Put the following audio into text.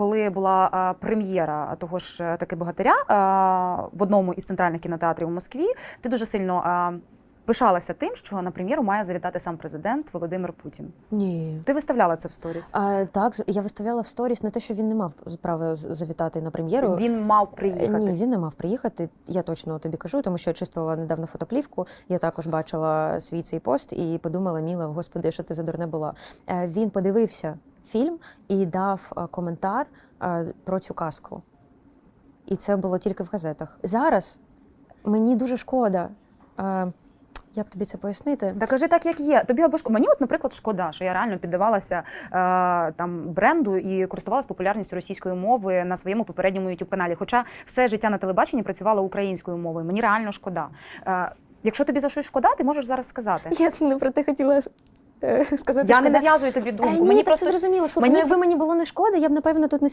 Коли була прем'єра того ж е, таки богатиря в одному із центральних кінотеатрів у Москві, ти дуже сильно пишалася тим, що на прем'єру має завітати сам президент Володимир Путін. Ні. Ти виставляла це в сторіс. А, так, я виставляла в сторіс не те, що він не мав права завітати на прем'єру. Він мав Е, приїхати. Ні, він не мав приїхати. Я точно тобі кажу, тому що я чистила недавно фотоплівку. Я також бачила свій цей пост і подумала, Міла, господи, що ти за дурне була. Е, Він подивився фільм і дав е, коментар е, про цю казку. І це було тільки в газетах. Зараз мені дуже шкода. е, Як тобі це пояснити? Та кажи так, як є. Тобі або шкода. Мені, от, наприклад, шкода, що я реально піддавалася е, там бренду і користувалася популярністю російської мови на своєму попередньому youtube каналі. Хоча все життя на телебаченні працювала українською мовою. Мені реально шкода. Е, якщо тобі за щось шкода, ти можеш зараз сказати. Я не про те хотіла сказати. Я не нав'язую тобі думку. Е, мені просто зрозуміло. Слухай, ну, якби мені було не шкода, я б напевно тут не